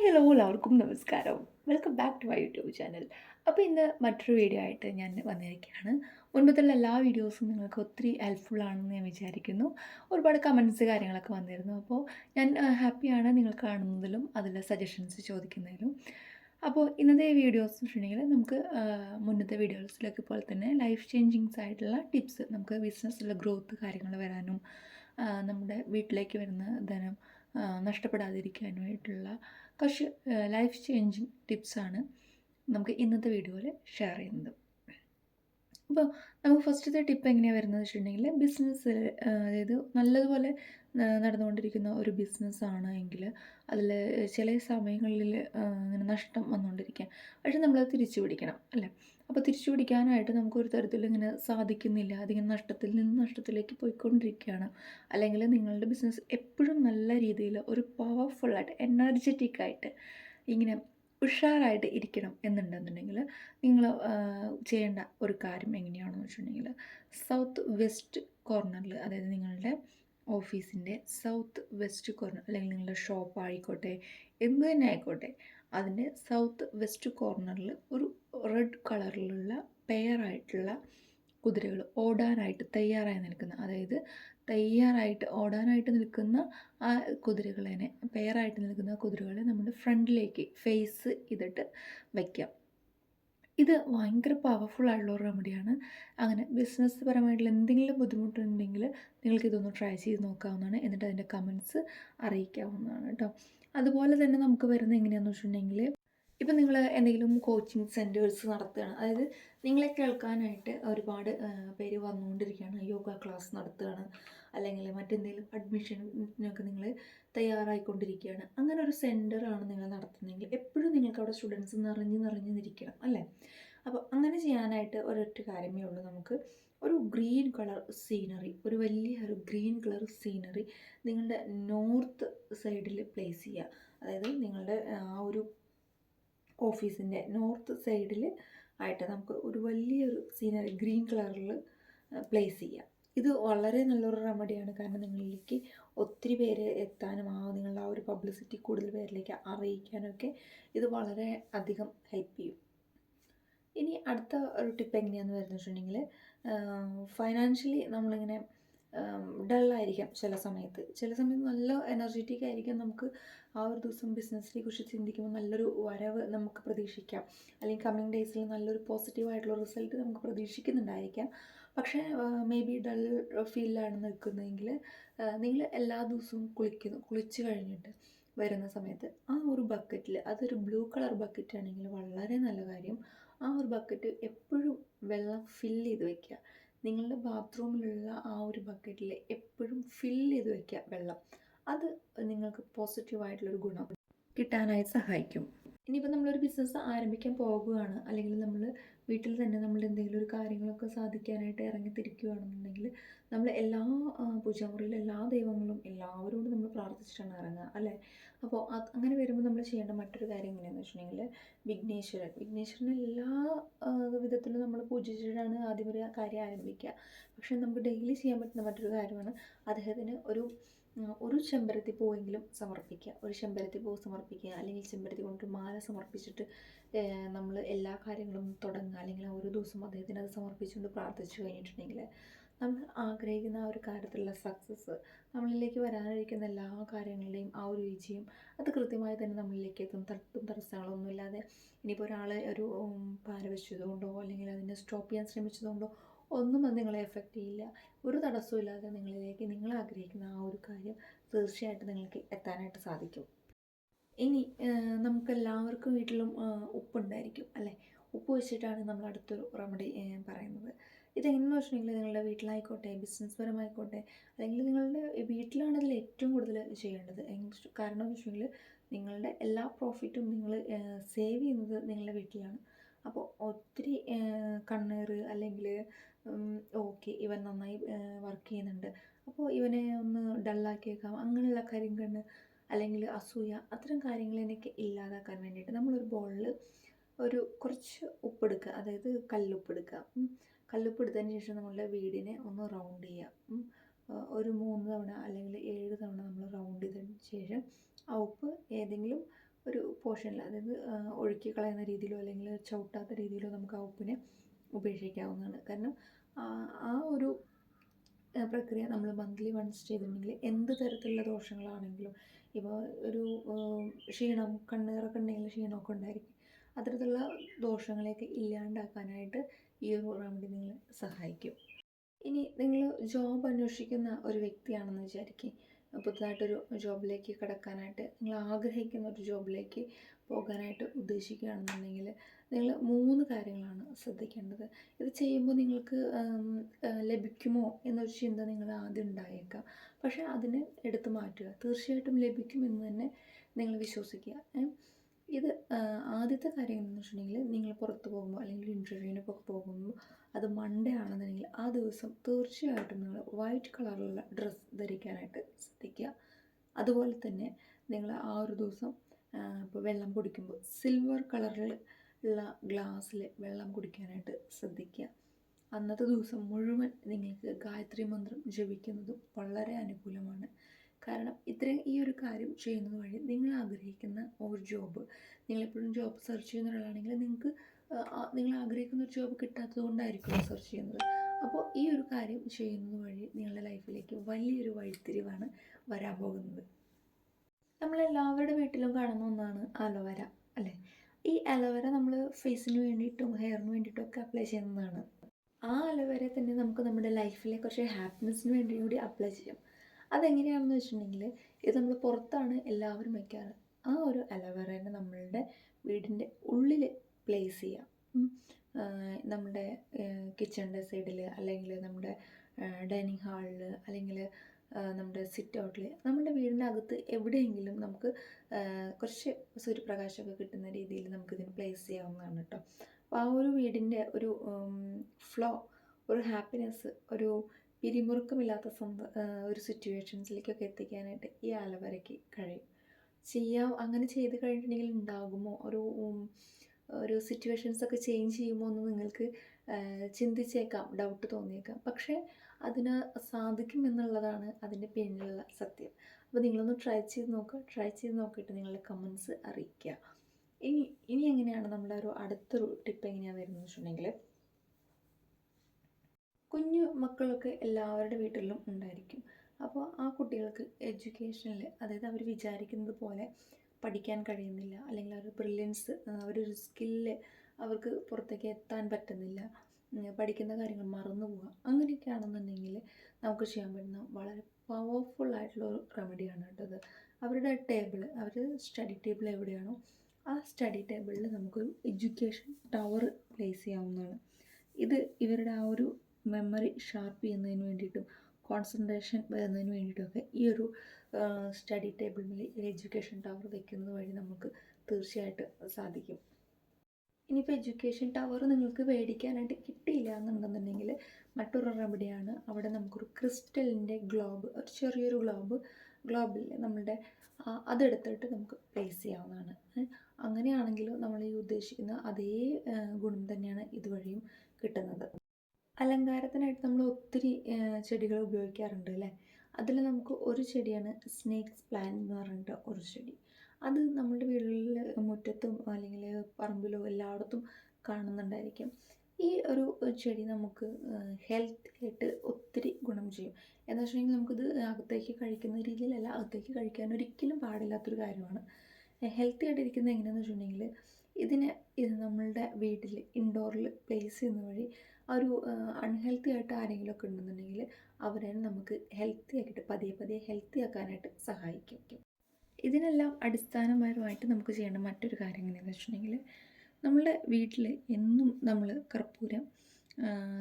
Hi hello എല്ലാവർക്കും നമസ്കാരം. Welcome back to my YouTube channel അപ്പോൾ ഇന്ന് മറ്റൊരു വീഡിയോ ആയിട്ട് ഞാൻ വന്നിരിക്കുകയാണ്. മുൻപത്തുള്ള എല്ലാ വീഡിയോസും നിങ്ങൾക്ക് ഒത്തിരി ഹെൽപ്ഫുൾ ആണെന്ന് ഞാൻ വിചാരിക്കുന്നു. ഒരുപാട് കമൻസ് കാര്യങ്ങളൊക്കെ വന്നിരുന്നു. അപ്പോൾ ഞാൻ ഹാപ്പിയാണ് നിങ്ങൾ കാണുന്നതിലും അതിൽ സജഷൻസ് ചോദിക്കുന്നതിലും. അപ്പോൾ ഇന്നത്തെ വീഡിയോസ് വെച്ചിട്ടുണ്ടെങ്കിൽ നമുക്ക് മുന്നത്തെ വീഡിയോസിലൊക്കെ പോലെ തന്നെ ലൈഫ് ചേഞ്ചിങ്സ് ആയിട്ടുള്ള ടിപ്സ് നമുക്ക് ബിസിനസ്സിലെ ഗ്രോത്ത് കാര്യങ്ങൾ വരാനും നമ്മുടെ വീട്ടിലേക്ക് വരുന്ന ധനം നഷ്ടപ്പെടാതിരിക്കാനുമായിട്ടുള്ള കുറച്ച് ലൈഫ് ചേഞ്ചിങ് ടിപ്സാണ് നമുക്ക് ഇന്നത്തെ വീഡിയോയിൽ ഷെയർ ചെയ്യുന്നത്. അപ്പോൾ നമുക്ക് ഫസ്റ്റത്തെ ടിപ്പ് എങ്ങനെയാണ് വരുന്നത് വെച്ചിട്ടുണ്ടെങ്കിൽ ബിസിനസ് അതായത് നല്ലതുപോലെ നടന്നുകൊണ്ടിരിക്കുന്ന ഒരു ബിസിനസ്സാണ് എങ്കിൽ അതിൽ ചില സമയങ്ങളിൽ ഇങ്ങനെ നഷ്ടം വന്നുകൊണ്ടിരിക്കുക പക്ഷെ നമ്മളത് തിരിച്ചു പിടിക്കണം അല്ലേ? അപ്പോൾ തിരിച്ചു പിടിക്കാനായിട്ട് നമുക്ക് ഒരു തരത്തിലും ഇങ്ങനെ സാധിക്കുന്നില്ല. അതിങ്ങനെ നഷ്ടത്തിൽ നിന്ന് നഷ്ടത്തിലേക്ക് പോയിക്കൊണ്ടിരിക്കുകയാണ്. അല്ലെങ്കിൽ നിങ്ങളുടെ ബിസിനസ് എപ്പോഴും നല്ല രീതിയിൽ ഒരു പവർഫുള്ളായിട്ട് എനർജറ്റിക്കായിട്ട് ഇങ്ങനെ ഉഷാറായിട്ട് ഇരിക്കണം എന്നുണ്ടെന്നുണ്ടെങ്കിൽ നിങ്ങൾ ചെയ്യേണ്ട ഒരു കാര്യം എങ്ങനെയാണെന്ന് വെച്ചിട്ടുണ്ടെങ്കിൽ സൗത്ത് വെസ്റ്റ് കോർണറിൽ അതായത് നിങ്ങളുടെ ഓഫീസിന്റെ സൗത്ത് വെസ്റ്റ് കോർണർ അല്ലെങ്കിൽ നിങ്ങളുടെ ഷോപ്പ് ആയിക്കോട്ടെ എന്ത് തന്നെ ആയിക്കോട്ടെ അതിന്റെ സൗത്ത് വെസ്റ്റ് കോർണറിൽ ഒരു റെഡ് കളറിലുള്ള പെയറായിട്ടുള്ള കുതിരകൾ ഓടാനായിട്ട് തയ്യാറായി നിൽക്കുന്ന അതായത് തയ്യാറായിട്ട് ഓടാനായിട്ട് നിൽക്കുന്ന ആ കുതിരകളെ പെയറായിട്ട് നിൽക്കുന്ന കുതിരകളെ നമ്മുടെ ഫ്രണ്ടിലേക്ക് ഫേസ് ചെയ്തിട്ട് വയ്ക്കാം ഇത് ഭയങ്കര പവർഫുൾ ആയിട്ടുള്ള ഒരു റെമഡിയാണ് അങ്ങനെ ബിസിനസ് പരമായിട്ടുള്ള എന്തെങ്കിലും ബുദ്ധിമുട്ടുണ്ടെങ്കിൽ നിങ്ങൾക്ക് ഇതൊന്ന് ട്രൈ ചെയ്ത് നോക്കാവുന്നതാണ്. എന്നിട്ട് അതിന്റെ കമൻസ് അറിയിക്കാവുന്നതാണ് കേട്ടോ. അതുപോലെ തന്നെ നമുക്ക് വരുന്ന എങ്ങനെയാണെന്ന് വെച്ചിട്ടുണ്ടെങ്കിൽ ഇപ്പം നിങ്ങൾ എന്തെങ്കിലും കോച്ചിങ് സെന്റേഴ്സ് നടത്തുകയാണ്. അതായത് നിങ്ങളെ കേൾക്കാനായിട്ട് ഒരുപാട് പേര് വന്നുകൊണ്ടിരിക്കുകയാണ്. യോഗ ക്ലാസ് നടത്തുകയാണ്. അല്ലെങ്കിൽ മറ്റെന്തെങ്കിലും അഡ്മിഷനൊക്കെ നിങ്ങൾ തയ്യാറായിക്കൊണ്ടിരിക്കുകയാണ്. അങ്ങനെ ഒരു സെന്ററാണ് നിങ്ങൾ നടത്തുന്നതെങ്കിൽ എപ്പോഴും നിങ്ങൾക്ക് അവിടെ സ്റ്റുഡൻസ് നിറഞ്ഞ് നിറഞ്ഞ് നിൽക്കണം അല്ലേ? അപ്പോൾ അങ്ങനെ ചെയ്യാനായിട്ട് ഒരൊറ്റ കാര്യമേ ഉള്ളൂ നമുക്ക്. ഒരു ഗ്രീൻ കളർ സീനറി ഒരു വലിയ ഒരു ഗ്രീൻ കളർ സീനറി നിങ്ങളുടെ നോർത്ത് സൈഡിൽ പ്ലേസ് ചെയ്യുക. അതായത് നിങ്ങളുടെ ആ ഒരു ഓഫീസിന്റെ നോർത്ത് സൈഡിൽ ആയിട്ട് നമുക്ക് ഒരു വലിയൊരു സീനറി ഗ്രീൻ കളറിൽ പ്ലേസ് ചെയ്യാം. ഇത് വളരെ നല്ലൊരു റെമഡിയാണ്. കാരണം നിങ്ങളിലേക്ക് ഒത്തിരി പേര് എത്താനും ആ നിങ്ങളുടെ ആ ഒരു പബ്ലിസിറ്റി കൂടുതൽ പേരിലേക്ക് അറിയിക്കാനൊക്കെ ഇത് വളരെ അധികം ഹെൽപ്പ് ചെയ്യും. ഇനി അടുത്ത ഒരു ടിപ്പ് എങ്ങനെയാണെന്ന് വരുന്നത് വെച്ചിട്ടുണ്ടെങ്കിൽ ഫൈനാൻഷ്യലി നമ്മളിങ്ങനെ ഡള്ളായിരിക്കാം ചില സമയത്ത്. ചില സമയത്ത് നല്ല എനർജറ്റിക് ആയിരിക്കാം നമുക്ക് ആ ഒരു ദിവസം ബിസിനസ്സിനെ കുറിച്ച് ചിന്തിക്കുമ്പോൾ നല്ലൊരു വരവ് നമുക്ക് പ്രതീക്ഷിക്കാം. അല്ലെങ്കിൽ കമ്മിങ് ഡേയ്സിൽ നല്ലൊരു പോസിറ്റീവായിട്ടുള്ള റിസൾട്ട് നമുക്ക് പ്രതീക്ഷിക്കുന്നുണ്ടായിരിക്കാം. പക്ഷേ മേ ബി ഡൾ ഫീലിലാണ് നിൽക്കുന്നതെങ്കിൽ നിങ്ങൾ എല്ലാ ദിവസവും കുളിക്കുന്നു കുളിച്ച് കഴിഞ്ഞിട്ട് വരുന്ന സമയത്ത് ആ ഒരു ബക്കറ്റിൽ അതൊരു ബ്ലൂ കളർ ബക്കറ്റ് ആണെങ്കിൽ വളരെ നല്ല കാര്യം. ആ ഒരു ബക്കറ്റ് എപ്പോഴും വെള്ളം ഫില്ല് ചെയ്ത് വെക്കുക. നിങ്ങളുടെ ബാത്റൂമിലുള്ള ആ ഒരു ബക്കറ്റിൽ എപ്പോഴും ഫിൽ ചെയ്ത് വെക്കുക വെള്ളം. അത് നിങ്ങൾക്ക് പോസിറ്റീവായിട്ടുള്ളൊരു ഗുണം കിട്ടാനായി സഹായിക്കും. ഇനിയിപ്പോൾ നമ്മളൊരു ബിസിനസ് ആരംഭിക്കാൻ പോകുകയാണ് അല്ലെങ്കിൽ നമ്മൾ വീട്ടിൽ തന്നെ നമ്മൾ എന്തെങ്കിലും ഒരു കാര്യങ്ങളൊക്കെ സാധിക്കാനായിട്ട് ഇറങ്ങിത്തിരിക്കുകയാണെന്നുണ്ടെങ്കിൽ നമ്മൾ എല്ലാ പൂജാമുറിയിലും എല്ലാ ദൈവങ്ങളും എല്ലാവരോടും നമ്മൾ പ്രാർത്ഥിച്ചിട്ടാണ് ഇറങ്ങുക അല്ലേ? അപ്പോൾ അങ്ങനെ വരുമ്പോൾ നമ്മൾ ചെയ്യേണ്ട മറ്റൊരു കാര്യം എങ്ങനെയാണെന്ന് വെച്ചിട്ടുണ്ടെങ്കിൽ വിഘ്നേശ്വരൻ. വിഘ്നേശ്വരനെ എല്ലാ വിധത്തിലും നമ്മൾ പൂജിച്ചിട്ടാണ് ആദ്യം ഒരു കാര്യം ആരംഭിക്കുക. പക്ഷേ നമുക്ക് ഡെയിലി ചെയ്യാൻ പറ്റുന്ന മറ്റൊരു കാര്യമാണ് അദ്ദേഹത്തിന് ഒരു ഒരു ചെമ്പരത്തി പൂവെങ്കിലും സമർപ്പിക്കുക. ഒരു ചെമ്പരത്തി പൂവ് സമർപ്പിക്കുക അല്ലെങ്കിൽ ചെമ്പരത്തി കൊണ്ടൊരു മാല സമർപ്പിച്ചിട്ട് നമ്മൾ എല്ലാ കാര്യങ്ങളും തുടങ്ങുക അല്ലെങ്കിൽ ഒരു ദിവസം അദ്ദേഹത്തിന് അത് സമർപ്പിച്ചുകൊണ്ട് പ്രാർത്ഥിച്ചു കഴിഞ്ഞിട്ടുണ്ടെങ്കിൽ നമ്മൾ ആഗ്രഹിക്കുന്ന ആ ഒരു കാര്യത്തിലുള്ള സക്സസ് നമ്മളിലേക്ക് വരാനിരിക്കുന്ന എല്ലാ കാര്യങ്ങളുടെയും ആ ഒരു വിജയം അത് കൃത്യമായി തന്നെ നമ്മളിലേക്ക് എത്തും. തട്ടും തടസ്സങ്ങളൊന്നുമില്ലാതെ ഇനിയിപ്പോൾ ഒരാളെ ഒരു പാര വെച്ചതുകൊണ്ടോ അല്ലെങ്കിൽ അതിനെ സ്റ്റോപ്പ് ചെയ്യാൻ ശ്രമിച്ചതുകൊണ്ടോ ഒന്നും അത് നിങ്ങളെ എഫക്റ്റ് ചെയ്യില്ല. ഒരു തടസ്സവും ഇല്ലാതെ നിങ്ങളിലേക്ക് നിങ്ങൾ ആഗ്രഹിക്കുന്ന ആ ഒരു കാര്യം തീർച്ചയായിട്ടും നിങ്ങൾക്ക് എത്താനായിട്ട് സാധിക്കും. ഇനി നമുക്കെല്ലാവർക്കും വീട്ടിലും ഉപ്പുണ്ടായിരിക്കും അല്ലേ? ഉപ്പ് വെച്ചിട്ടാണ് നമ്മൾ അടുത്തൊരു റെമഡി പറയുന്നത്. ഇതെങ്ങനെയെന്ന് വെച്ചിട്ടുണ്ടെങ്കിൽ നിങ്ങളുടെ വീട്ടിലായിക്കോട്ടെ ബിസിനസ് പരമായിക്കോട്ടെ അല്ലെങ്കിൽ നിങ്ങളുടെ വീട്ടിലാണ് ഇതിൽ ഏറ്റവും കൂടുതൽ ചെയ്യേണ്ടത്. കാരണം എന്ന് വെച്ചിട്ടുണ്ടെങ്കിൽ നിങ്ങളുടെ എല്ലാ പ്രോഫിറ്റും നിങ്ങൾ സേവ് ചെയ്യുന്നത് നിങ്ങളുടെ വീട്ടിലാണ്. അപ്പോൾ ഒത്തിരി കണ്ണേറ് അല്ലെങ്കിൽ ഓക്കെ ഇവൻ നന്നായി വർക്ക് ചെയ്യുന്നുണ്ട് അപ്പോൾ ഇവനെ ഒന്ന് ഡള്ളാക്കിയേക്കാം അങ്ങനെയുള്ള കാര്യം കണ്ട് അല്ലെങ്കിൽ അസൂയ അത്തരം കാര്യങ്ങളെനിക്ക് ഇല്ലാതാക്കാൻ വേണ്ടിയിട്ട് നമ്മളൊരു ബോളിൽ ഒരു കുറച്ച് ഉപ്പെടുക്കുക അതായത് കല്ലുപ്പെടുക്കുക ഉം. കല്ലുപ്പ് എടുത്തതിന് ശേഷം നമ്മളുടെ വീടിനെ ഒന്ന് റൗണ്ട് ചെയ്യുക. ഒരു മൂന്ന് തവണ അല്ലെങ്കിൽ ഏഴ് തവണ നമ്മൾ റൗണ്ട് ചെയ്തതിന് ശേഷം ആ ഉപ്പ് ഏതെങ്കിലും ഒരു പോർഷനിൽ അതായത് ഒഴുക്കി കളയുന്ന രീതിയിലോ അല്ലെങ്കിൽ ചവിട്ടാത്ത രീതിയിലോ നമുക്ക് ആ ഉപ്പിനെ ഉപേക്ഷിക്കാവുന്നതാണ്. കാരണം ആ ഒരു പ്രക്രിയ നമ്മൾ മന്ത്ലി വൺസ് ചെയ്തിട്ടുണ്ടെങ്കിൽ എന്ത് തരത്തിലുള്ള ദോഷങ്ങളാണെങ്കിലും ഇപ്പോൾ ഒരു ക്ഷീണം കണ്ണീറൊക്കെ ഉണ്ടെങ്കിൽ ക്ഷീണമൊക്കെ ഉണ്ടായിരിക്കും. അത്തരത്തിലുള്ള ദോഷങ്ങളെയൊക്കെ ഇല്ലാണ്ടാക്കാനായിട്ട് ഈ ഒരു റെമഡി നിങ്ങളെ സഹായിക്കും. ഇനി നിങ്ങൾ ജോബ് അന്വേഷിക്കുന്ന ഒരു വ്യക്തിയാണെന്ന് വിചാരിക്കുക പുതുതായിട്ടൊരു ജോബിലേക്ക് കിടക്കാനായിട്ട് നിങ്ങൾ ആഗ്രഹിക്കുന്ന ഒരു ജോബിലേക്ക് പോകാനായിട്ട് ഉദ്ദേശിക്കുകയാണെന്നുണ്ടെങ്കിൽ നിങ്ങൾ മൂന്ന് കാര്യങ്ങളാണ് ശ്രദ്ധിക്കേണ്ടത്. ഇത് ചെയ്യുമ്പോൾ നിങ്ങൾക്ക് ലഭിക്കുമോ എന്നൊരു ചിന്ത നിങ്ങൾ ആദ്യം ഉണ്ടായേക്കാം. പക്ഷേ അതിനെ എടുത്തു മാറ്റുക. തീർച്ചയായിട്ടും ലഭിക്കുമെന്ന് തന്നെ നിങ്ങൾ വിശ്വസിക്കുക. ഇത് ആദ്യത്തെ കാര്യം എന്താണെന്ന് വെച്ചിട്ടുണ്ടെങ്കിൽ നിങ്ങൾ പുറത്ത് പോകുമ്പോൾ അല്ലെങ്കിൽ ഇന്റർവ്യൂവിനൊക്കെ പോകുമ്പോൾ അത് മൺഡേ ആണെന്നുണ്ടെങ്കിൽ ആ ദിവസം തീർച്ചയായിട്ടും നിങ്ങൾ വൈറ്റ് കളറിലുള്ള ഡ്രസ്സ് ധരിക്കാനായിട്ട് ശ്രദ്ധിക്കുക. അതുപോലെ തന്നെ നിങ്ങൾ ആ ഒരു ദിവസം ഇപ്പോൾ വെള്ളം കുടിക്കുമ്പോൾ സിൽവർ കളറിൽ ഉള്ള ഗ്ലാസ്സിൽ വെള്ളം കുടിക്കാനായിട്ട് ശ്രദ്ധിക്കുക. അന്നത്തെ ദിവസം മുഴുവൻ നിങ്ങൾക്ക് ഗായത്രി മന്ത്രം ജപിക്കുന്നതും വളരെ അനുകൂലമാണ്. കാരണം ഇത്രയും ഈ ഒരു കാര്യം ചെയ്യുന്നത് വഴി നിങ്ങൾ ആഗ്രഹിക്കുന്ന ഒരു ജോബ് നിങ്ങളെപ്പോഴും ജോബ് സെർച്ച് ചെയ്യുന്ന ഒരാളാണെങ്കിൽ നിങ്ങൾക്ക് നിങ്ങൾ ആഗ്രഹിക്കുന്ന ഒരു ജോബ് കിട്ടാത്തത് കൊണ്ടായിരിക്കും സെർച്ച് ചെയ്യുന്നത്. അപ്പോൾ ഈ ഒരു കാര്യം ചെയ്യുന്നത് വഴി നിങ്ങളുടെ ലൈഫിലേക്ക് വലിയൊരു വഴിത്തിരിവാണ് വരാൻ പോകുന്നത്. നമ്മളെല്ലാവരുടെ വീട്ടിലും കാണുന്ന ഒന്നാണ് അലോവേര അല്ലേ? ഈ അലോവേര നമ്മൾ ഫേസിന് വേണ്ടിയിട്ടും ഹെയറിന് വേണ്ടിയിട്ടും ഒക്കെ അപ്ലൈ ചെയ്യുന്നതാണ്. ആ അലോവേര തന്നെ നമുക്ക് നമ്മുടെ ലൈഫിലെ കുറച്ച് ഹാപ്പിനെസ്സിന് വേണ്ടി കൂടി അപ്ലൈ ചെയ്യാം. അതെങ്ങനെയാണെന്ന് വെച്ചിട്ടുണ്ടെങ്കിൽ ഇത് നമ്മൾ പുറത്താണ് എല്ലാവരും വയ്ക്കാറ് ആ ഒരു അലോവേറേനെ നമ്മളുടെ വീടിന്റെ ഉള്ളിൽ പ്ലേസ് ചെയ്യാം. നമ്മുടെ കിച്ചണിന്റെ സൈഡിൽ അല്ലെങ്കിൽ നമ്മുടെ ഡൈനിങ് ഹാളിൽ അല്ലെങ്കിൽ നമ്മുടെ സിറ്റ് ഔട്ടിൽ നമ്മുടെ വീടിനകത്ത് എവിടെയെങ്കിലും നമുക്ക് കുറച്ച് സൂര്യപ്രകാശമൊക്കെ കിട്ടുന്ന രീതിയിൽ നമുക്കിതിന് പ്ലേസ് ചെയ്യാവുന്നതാണ് കേട്ടോ. അപ്പോൾ ആ ഒരു വീടിന്റെ ഒരു ഫ്ലോ ഒരു ഹാപ്പിനെസ് ഒരു പിരിമുറുക്കമില്ലാത്ത സ്വന്തം ഒരു സിറ്റുവേഷൻസിലേക്കൊക്കെ എത്തിക്കാനായിട്ട് ഈ ആലവരയ്ക്ക് കഴിയും. ചെയ്യാം അങ്ങനെ ചെയ്ത് കഴിഞ്ഞിട്ടുണ്ടെങ്കിൽ ഉണ്ടാകുമോ? ഒരു ഒരു സിറ്റുവേഷൻസ് ഒക്കെ ചേഞ്ച് ചെയ്യുമോ എന്ന് നിങ്ങൾക്ക് ചിന്തിച്ചേക്കാം ഡൗട്ട് തോന്നിയേക്കാം. പക്ഷേ അതിന് സാധിക്കും എന്നുള്ളതാണ് അതിന്റെ പിന്നിലുള്ള സത്യം. അപ്പോൾ നിങ്ങളൊന്ന് ട്രൈ ചെയ്ത് നോക്കുക ട്രൈ ചെയ്ത് നോക്കിയിട്ട് നിങ്ങളുടെ കമൻസ് അറിയിക്കുക. ഇനി ഇനി എങ്ങനെയാണ് നമ്മുടെ ഒരു അടുത്തൊരു ടിപ്പ് എങ്ങനെയാണ് വരുന്നത് വെച്ചിട്ടുണ്ടെങ്കിൽ കുഞ്ഞു മക്കളൊക്കെ എല്ലാവരുടെ വീട്ടിലും ഉണ്ടായിരിക്കും. അപ്പോൾ ആ കുട്ടികൾക്ക് എഡ്യൂക്കേഷനിൽ അതായത് അവർ വിചാരിക്കുന്നത് പോലെ പഠിക്കാൻ കഴിയുന്നില്ല. അല്ലെങ്കിൽ അവരുടെ ബ്രില്യൻസ് അവരൊരു സ്കില്ല് അവർക്ക് പുറത്തേക്ക് എത്താൻ പറ്റുന്നില്ല. പഠിക്കുന്ന കാര്യങ്ങൾ മറന്നു പോവുക. അങ്ങനെയൊക്കെ ആണെന്നുണ്ടെങ്കിൽ നമുക്ക് ചെയ്യാൻ പറ്റുന്ന വളരെ പവർഫുൾ ആയിട്ടുള്ള ഒരു റെമഡിയാണ് കേട്ടത് അവരുടെ ടേബിൾ അവർ സ്റ്റഡി ടേബിൾ എവിടെയാണോ ആ സ്റ്റഡി ടേബിളിൽ നമുക്കൊരു എഡ്യൂക്കേഷൻ ടവർ പ്ലേസ് ചെയ്യാവുന്നതാണ്. ഇത് ഇവരുടെ ആ ഒരു മെമ്മറി ഷാർപ്പ് ചെയ്യുന്നതിന് വേണ്ടിയിട്ടും കോൺസെൻട്രേഷൻ വരുന്നതിന് വേണ്ടിയിട്ടൊക്കെ ഈ ഒരു സ്റ്റഡി ടേബിളിൽ എഡ്യൂക്കേഷൻ ടവർ വെക്കുന്നത് വഴി നമുക്ക് തീർച്ചയായിട്ടും സാധിക്കും. ഇനിയിപ്പോൾ എഡ്യൂക്കേഷൻ ടവർ നിങ്ങൾക്ക് മേടിക്കാനായിട്ട് കിട്ടിയില്ല എന്നുണ്ടെന്നുണ്ടെങ്കിൽ മറ്റൊരു റെമഡിയാണ് അവിടെ നമുക്കൊരു ക്രിസ്റ്റലിന്റെ ഗ്ലോബ് ഒരു ചെറിയൊരു ഗ്ലോബ് ഗ്ലോബിൽ നമ്മളുടെ അതെടുത്തിട്ട് നമുക്ക് പ്ലേസ് ചെയ്യാവുന്നതാണ്. അങ്ങനെയാണെങ്കിലും നമ്മൾ ഈ ഉദ്ദേശിക്കുന്ന അതേ ഗുണം തന്നെയാണ് ഇതുവഴിയും കിട്ടുന്നത്. അലങ്കാരത്തിനായിട്ട് നമ്മൾ ഒത്തിരി ചെടികൾ ഉപയോഗിക്കാറുണ്ട് അല്ലേ? അതിൽ നമുക്ക് ഒരു ചെടിയാണ് സ്നേക്സ് പ്ലാൻ എന്ന് പറഞ്ഞിട്ട് ഒരു ചെടി. അത് നമ്മുടെ വീടുകളിൽ മുറ്റത്തും അല്ലെങ്കിൽ പറമ്പിലോ എല്ലായിടത്തും കാണുന്നുണ്ടായിരിക്കും. ഈ ഒരു ചെടി നമുക്ക് ഹെൽത്ത് ആയിട്ട് ഒത്തിരി ഗുണം ചെയ്യും. എന്ന് വെച്ചിട്ടുണ്ടെങ്കിൽ നമുക്കിത് അകത്തേക്ക് കഴിക്കുന്ന രീതിയിലല്ല അകത്തേക്ക് കഴിക്കാൻ ഒരിക്കലും പാടില്ലാത്തൊരു കാര്യമാണ്. ഹെൽത്തി ആയിട്ടിരിക്കുന്നത് എങ്ങനെയാണെന്ന് വെച്ചിട്ടുണ്ടെങ്കിൽ ഇതിനെ ഇത് നമ്മളുടെ വീട്ടിൽ ഇൻഡോറിൽ പ്ലേസ് ചെയ്യുന്ന വഴി ഒരു അൺഹെൽത്തി ആയിട്ട് ആരെങ്കിലും ഒക്കെ ഉണ്ടെന്നുണ്ടെങ്കിൽ അവരെ നമുക്ക് ഹെൽത്തി ആക്കിയിട്ട് പതിയെ പതിയെ ഹെൽത്തി ആക്കാനായിട്ട് സഹായിക്കും. ഇതിനെല്ലാം അടിസ്ഥാനപരമായിട്ട് നമുക്ക് ചെയ്യേണ്ട മറ്റൊരു കാര്യം എങ്ങനെയാണെന്ന് വെച്ചിട്ടുണ്ടെങ്കിൽ നമ്മളുടെ വീട്ടിൽ എന്നും നമ്മൾ കർപ്പൂരം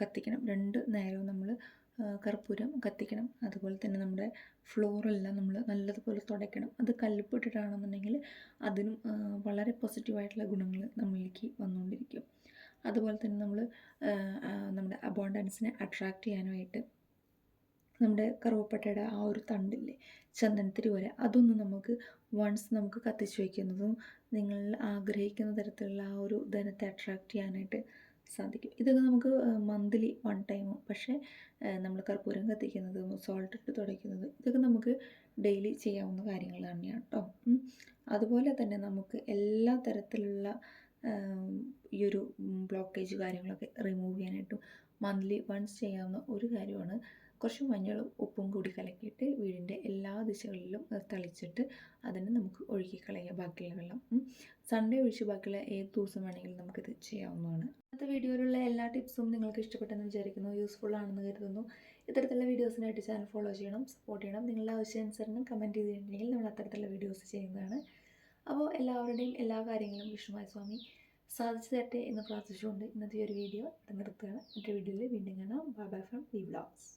കത്തിക്കണം. രണ്ട് നേരവും നമ്മൾ കർപ്പൂരം കത്തിക്കണം. അതുപോലെ തന്നെ നമ്മുടെ ഫ്ലോറെല്ലാം നമ്മൾ നല്ലതുപോലെ തുടയ്ക്കണം. അത് കല്ലുപ്പിട്ടിട്ടാണെന്നുണ്ടെങ്കിൽ അതിനും വളരെ പോസിറ്റീവായിട്ടുള്ള ഗുണങ്ങൾ നമ്മളിലേക്ക് വന്നുകൊണ്ടിരിക്കും. അതുപോലെ തന്നെ നമ്മൾ നമ്മുടെ അബോണ്ടൻസിനെ അട്രാക്റ്റ് ചെയ്യാനുമായിട്ട് നമ്മുടെ കറുവപ്പട്ടയുടെ ആ ഒരു തണ്ടില്ലേ ചന്ദനത്തിരി പോലെ അതൊന്ന് നമുക്ക് വൺസ് നമുക്ക് കത്തിച്ച് വയ്ക്കുന്നതും നിങ്ങൾ ആഗ്രഹിക്കുന്ന തരത്തിലുള്ള ആ ഒരു ധനത്തെ അട്രാക്റ്റ് ചെയ്യാനായിട്ട് സാധിക്കും. ഇതൊക്കെ നമുക്ക് മന്ത്ലി വൺ ടൈം പക്ഷേ നമ്മൾ കർപ്പൂരം കത്തിക്കുന്നതും സോൾട്ട് ഇട്ട് തുടയ്ക്കുന്നത് ഇതൊക്കെ നമുക്ക് ഡെയിലി ചെയ്യാവുന്ന കാര്യങ്ങൾ തന്നെയാണ് കേട്ടോ അതുപോലെ തന്നെ നമുക്ക് എല്ലാ തരത്തിലുള്ള ഈ ഒരു ബ്ലോക്കേജ് കാര്യങ്ങളൊക്കെ റിമൂവ് ചെയ്യാനായിട്ടും മന്ത്ലി വൺസ് ചെയ്യാവുന്ന ഒരു കാര്യമാണ്. കുറച്ച് മഞ്ഞളും ഉപ്പും കൂടി കലക്കിയിട്ട് വീടിന്റെ എല്ലാ ദിശകളിലും തളിച്ചിട്ട് അതിനെ നമുക്ക് ഒഴുകി കളയുക ബാക്കിയുള്ള വെള്ളം. സൺഡേ ഒഴിച്ച് ബാക്കിയുള്ള ഏത് ദിവസം വേണമെങ്കിലും നമുക്കിത് ചെയ്യാവുന്നതാണ്. ഇന്നത്തെ വീഡിയോയിലുള്ള എല്ലാ ടിപ്സും നിങ്ങൾക്ക് ഇഷ്ടപ്പെട്ടെന്ന് വിചാരിക്കുന്നു. യൂസ്ഫുൾ ആണെന്ന് കരുതുന്നു. ഇത്തരത്തിലുള്ള വീഡിയോസിനായിട്ട് ചാനൽ ഫോളോ ചെയ്യണം സപ്പോർട്ട് ചെയ്യണം. നിങ്ങളുടെ ആവശ്യാനുസരണം കമന്റ് ചെയ്തിട്ടുണ്ടെങ്കിൽ നമ്മൾ അത്തരത്തിലുള്ള വീഡിയോസ് ചെയ്യുന്നതാണ്. അപ്പോൾ എല്ലാവരുടെയും എല്ലാ കാര്യങ്ങളും വിഷ്ണുമായ സ്വാമി സാധിച്ചു തരട്ടെ എന്ന് പ്രാർത്ഥിച്ചുകൊണ്ട് ഇന്നത്തെ ഒരു വീഡിയോ നിർത്തുകയാണ്. മറ്റൊരു വീഡിയോയിൽ വീണ്ടും കാണാം. Bye bye from V blogs